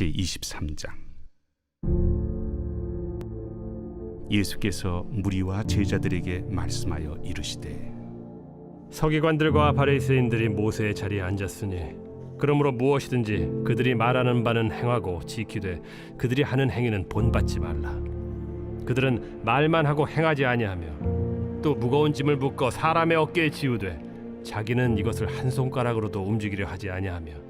제23장. 예수께서 무리와 제자들에게 말씀하여 이르시되 서기관들과 바리새인들이 모세의 자리에 앉았으니 그러므로 무엇이든지 그들이 말하는 바는 행하고 지키되 그들이 하는 행위는 본받지 말라. 그들은 말만 하고 행하지 아니하며 또 무거운 짐을 묶어 사람의 어깨에 지우되 자기는 이것을 한 손가락으로도 움직이려 하지 아니하며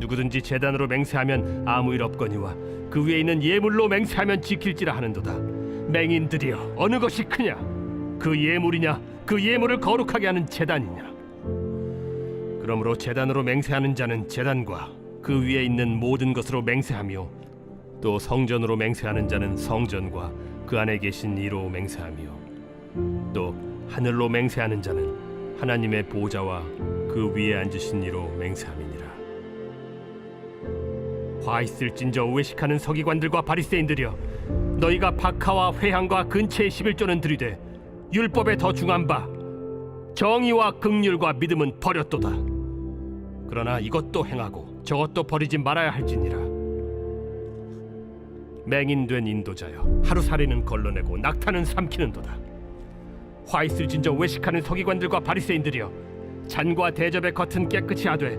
누구든지 재단으로 맹세하면 아무 일 없거니와 그 위에 있는 예물로 맹세하면 지킬지라 하는도다. 맹인들이여 어느 것이 크냐? 그 예물이냐? 그 예물을 거룩하게 하는 재단이냐? 그러므로 재단으로 맹세하는 자는 재단과 그 위에 있는 모든 것으로 맹세하며 또 성전으로 맹세하는 자는 성전과 그 안에 계신 이로 맹세하며 또 하늘로 맹세하는 자는 하나님의 보좌와 그 위에 앉으신 이로 맹세함이니라. 화 있을진저 외식하는 서기관들과 바리새인들이여 너희가 박하와 회향과 근처의 11조는 들이되 율법에 더 중한 바 정의와 극률과 믿음은 버렸도다. 그러나 이것도 행하고 저것도 버리지 말아야 할지니라. 맹인된 인도자여 하루살이는 걸러내고 낙타는 삼키는도다. 화 있을진저 외식하는 서기관들과 바리새인들이여 잔과 대접의 겉은 깨끗이 하되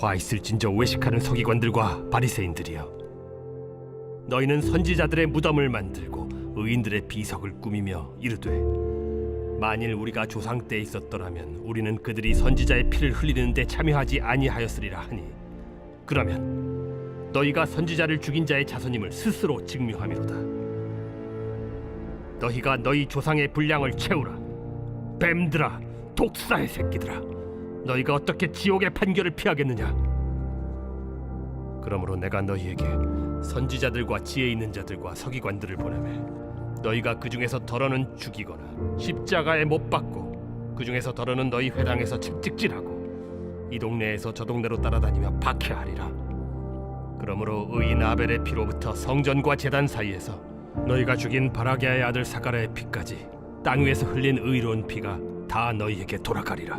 화 있을진저 외식하는 서기관들과 바리새인들이여. 너희는 선지자들의 무덤을 만들고 의인들의 비석을 꾸미며 이르되 만일 우리가 조상 때 있었더라면 우리는 그들이 선지자의 피를 흘리는데 참여하지 아니하였으리라 하니 그러면 너희가 선지자를 죽인 자의 자손임을 스스로 증명함이로다. 너희가 너희 조상의 분량을 채우라. 뱀들아 독사의 새끼들아 너희가 어떻게 지옥의 판결을 피하겠느냐 그러므로 내가 너희에게 선지자들과 지혜 있는 자들과 서기관들을 보내매 너희가 그 중에서 덜어는 죽이거나 십자가에 못 박고 그 중에서 덜어는 너희 회당에서 책찍질하고 이 동네에서 저 동네로 따라다니며 박해하리라. 그러므로 의인 아벨의 피로부터 성전과 제단 사이에서 너희가 죽인 바라게의 아들 사가라의 피까지 땅 위에서 흘린 의로운 피가 다 너희에게 돌아가리라.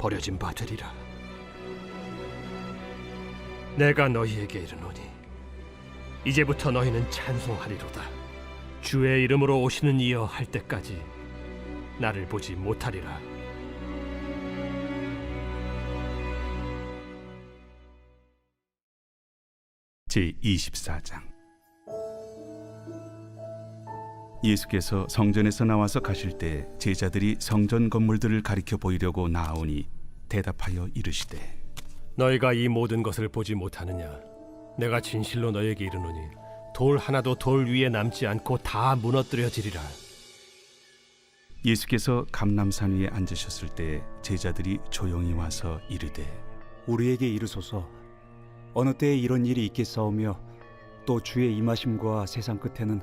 버려진 바 되리라 내가 너희에게 이르노니 이제부터 너희는 찬송하리로다. 주의 이름으로 오시는 이여 할 때까지 나를 보지 못하리라. 제 24장 예수께서 성전에서 나와서 가실 때 제자들이 성전 건물들을 가리켜 보이려고 나아오니 대답하여 이르시되 너희가 이 모든 것을 보지 못하느냐? 내가 진실로 너희에게 이르노니 돌 하나도 돌 위에 남지 않고 다 무너뜨려지리라. 예수께서 감람산 위에 앉으셨을 때 제자들이 조용히 와서 이르되 우리에게 이르소서 어느 때에 이런 일이 있겠사오며 또 주의 임하심과 세상 끝에는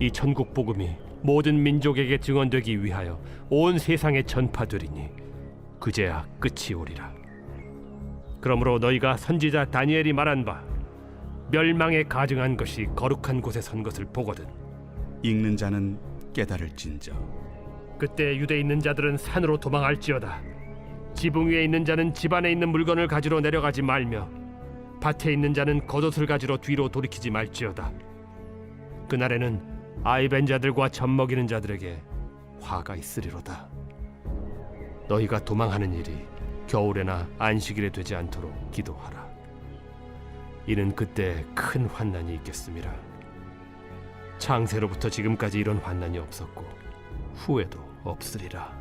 이 천국 복음이 모든 민족에게 증언되기 위하여 온 세상에 전파되리니 그제야 끝이 오리라. 그러므로 너희가 선지자 다니엘이 말한 바 멸망에 가증한 것이 거룩한 곳에 선 것을 보거든 읽는 자는 깨달을진저. 그때 유대에 있는 자들은 산으로 도망할지어다. 지붕 위에 있는 자는 집 안에 있는 물건을 가지러 내려가지 말며 밭에 있는 자는 겉옷을 가지러 뒤로 돌이키지 말지어다. 그날에는 아이 벤 자들과 젖 먹이는 자들에게 화가 있으리로다. 너희가 도망하는 일이 겨울에나 안식일에 되지 않도록 기도하라. 이는 그때 큰 환난이 있겠습니다. 창세로부터 지금까지 이런 환난이 없었고 후에도 없으리라.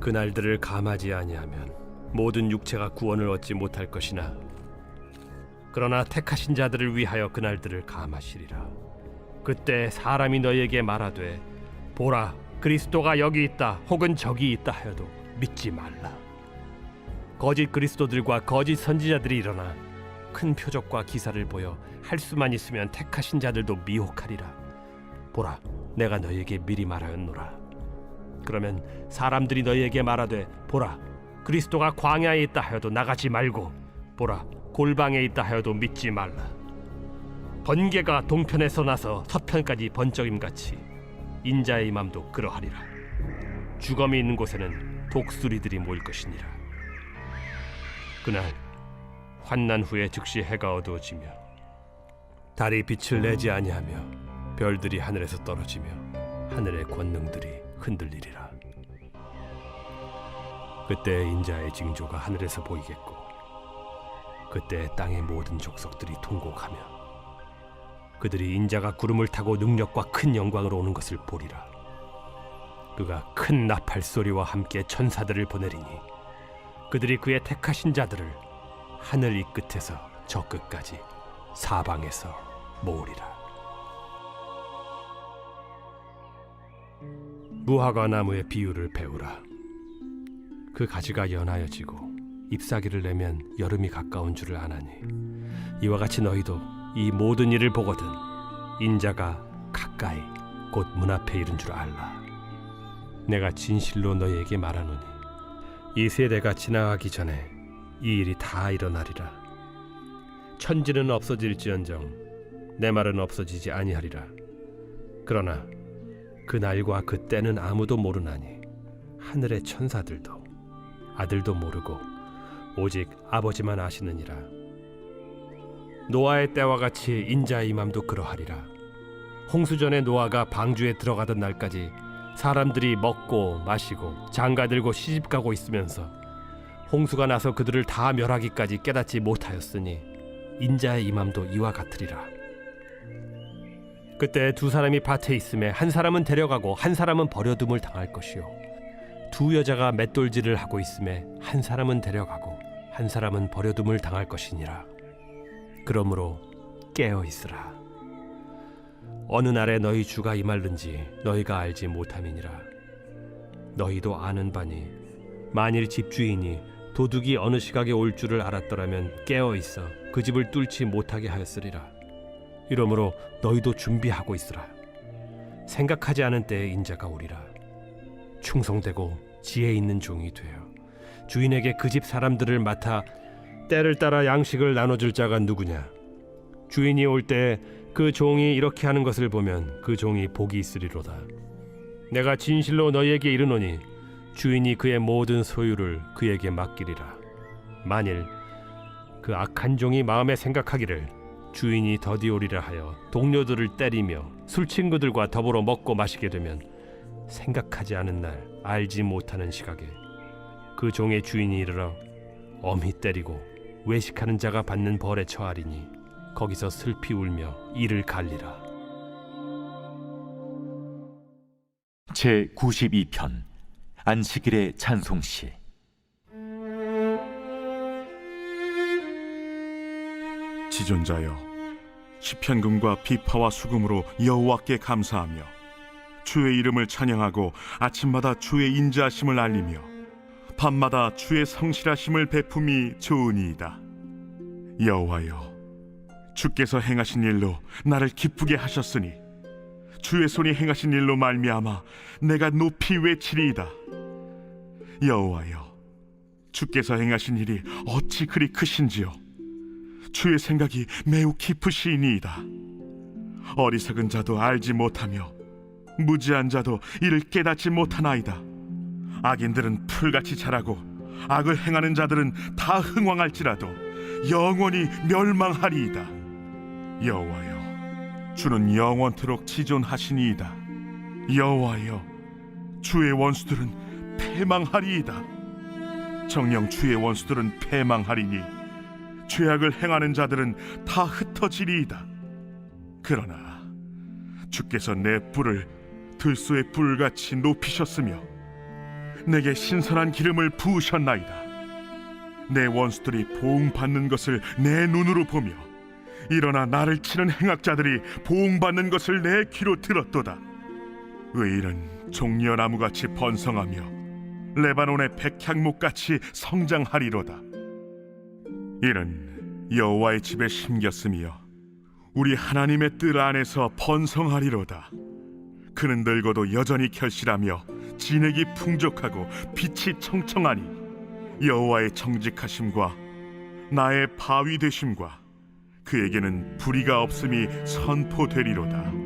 그날들을 감하지 아니하면 모든 육체가 구원을 얻지 못할 것이나 그러나 택하신 자들을 위하여 그날들을 감하시리라. 그때 사람이 너희에게 말하되 보라 그리스도가 여기 있다 혹은 저기 있다 하여도 믿지 말라. 거짓 그리스도들과 거짓 선지자들이 일어나 큰 표적과 기사를 보여 할 수만 있으면 택하신 자들도 미혹하리라. 보라, 내가 너희에게 미리 말하였노라. 그러면 사람들이 너희에게 말하되 보라, 그리스도가 광야에 있다 하여도 나가지 말고 보라, 골방에 있다 하여도 믿지 말라. 번개가 동편에서 나서 서편까지 번쩍임 같이 인자의 맘도 그러하리라. 주검이 있는 곳에는 독수리들이 모일 것이니라. 그날 환난 후에 즉시 해가 어두워지며 달이 빛을 내지 아니하며 별들이 하늘에서 떨어지며 하늘의 권능들이 흔들리리라. 그때 인자의 징조가 하늘에서 보이겠고 그때 땅의 모든 족속들이 통곡하며 그들이 인자가 구름을 타고 능력과 큰 영광으로 오는 것을 보리라. 그가 큰 나팔 소리와 함께 천사들을 보내리니 그들이 그의 택하신 자들을 하늘 이 끝에서 저 끝까지 사방에서 모으리라. 무화과 나무의 비유를 배우라. 그 가지가 연하여지고 잎사귀를 내면 여름이 가까운 줄을 아나니 이와 같이 너희도 이 모든 일을 보거든 인자가 가까이 곧 문 앞에 이른 줄 알라. 내가 진실로 너희에게 말하노니 이 세대가 지나가기 전에 이 일이 다 일어나리라. 천지는 없어질지언정 내 말은 없어지지 아니하리라. 그러나 그 날과 그 때는 아무도 모르나니 하늘의 천사들도 아들도 모르고 오직 아버지만 아시느니라. 노아의 때와 같이 인자의 맘도 그러하리라. 홍수 전에 노아가 방주에 들어가던 날까지 사람들이 먹고 마시고 장가들고 시집가고 있으면서 홍수가 나서 그들을 다 멸하기까지 깨닫지 못하였으니 인자의 임함도 이와 같으리라. 그때 두 사람이 밭에 있음에 한 사람은 데려가고 한 사람은 버려둠을 당할 것이요 두 여자가 맷돌질을 하고 있음에 한 사람은 데려가고 한 사람은 버려둠을 당할 것이니라. 그러므로 깨어 있으라. 어느 날에 너희 주가 임할는지 너희가 알지 못함이니라. 너희도 아는 바니 만일 집주인이 도둑이 어느 시각에 올 줄을 알았더라면 깨어 있어 그 집을 뚫지 못하게 하였으리라. 이러므로 너희도 준비하고 있으라. 생각하지 않은 때에 인자가 오리라. 충성되고 지혜 있는 종이 되어 주인에게 그 집 사람들을 맡아 때를 따라 양식을 나눠줄 자가 누구냐? 주인이 올 때 그 종이 이렇게 하는 것을 보면 그 종이 복이 있으리로다. 내가 진실로 너희에게 이르노니 주인이 그의 모든 소유를 그에게 맡기리라. 만일 그 악한 종이 마음에 생각하기를 주인이 더디 오리라 하여 동료들을 때리며 술 친구들과 더불어 먹고 마시게 되면 생각하지 않은 날 알지 못하는 시각에 그 종의 주인이 이르러 엄히 때리고 외식하는 자가 받는 벌에 처하리니 거기서 슬피 울며 이를 갈리라. 제 92편 안식일의 찬송시 지존자여 시편금과 비파와 수금으로 여호와께 감사하며 주의 이름을 찬양하고 아침마다 주의 인자하심을 알리며 밤마다 주의 성실하심을 베품이 좋으니이다 여호와여 주께서 행하신 일로 나를 기쁘게 하셨으니 주의 손이 행하신 일로 말미암아 내가 높이 외치리이다 여호와여 주께서 행하신 일이 어찌 그리 크신지요 주의 생각이 매우 깊으시니이다. 어리석은 자도 알지 못하며 무지한 자도 이를 깨닫지 못하나이다. 악인들은 풀같이 자라고 악을 행하는 자들은 다 흥왕할지라도 영원히 멸망하리이다. 여호와여, 주는 영원토록 지존하시니이다. 여호와여, 주의 원수들은 패망하리이다. 정령 주의 원수들은 패망하리니 죄악을 행하는 자들은 다 흩어지리이다. 그러나 주께서 내 뿔을 들소의 뿔같이 높이셨으며 내게 신선한 기름을 부으셨나이다. 내 원수들이 보응받는 것을 내 눈으로 보며 일어나 나를 치는 행악자들이 보응받는 것을 내 귀로 들었도다. 의인은 종려나무같이 번성하며 레바논의 백향목같이 성장하리로다. 이는 여호와의 집에 심겼으며 우리 하나님의 뜰 안에서 번성하리로다. 그는 늙어도 여전히 결실하며 진액이 풍족하고 빛이 청청하니 여호와의 정직하심과 나의 바위 되심과 그에게는 불의가 없음이 선포되리로다.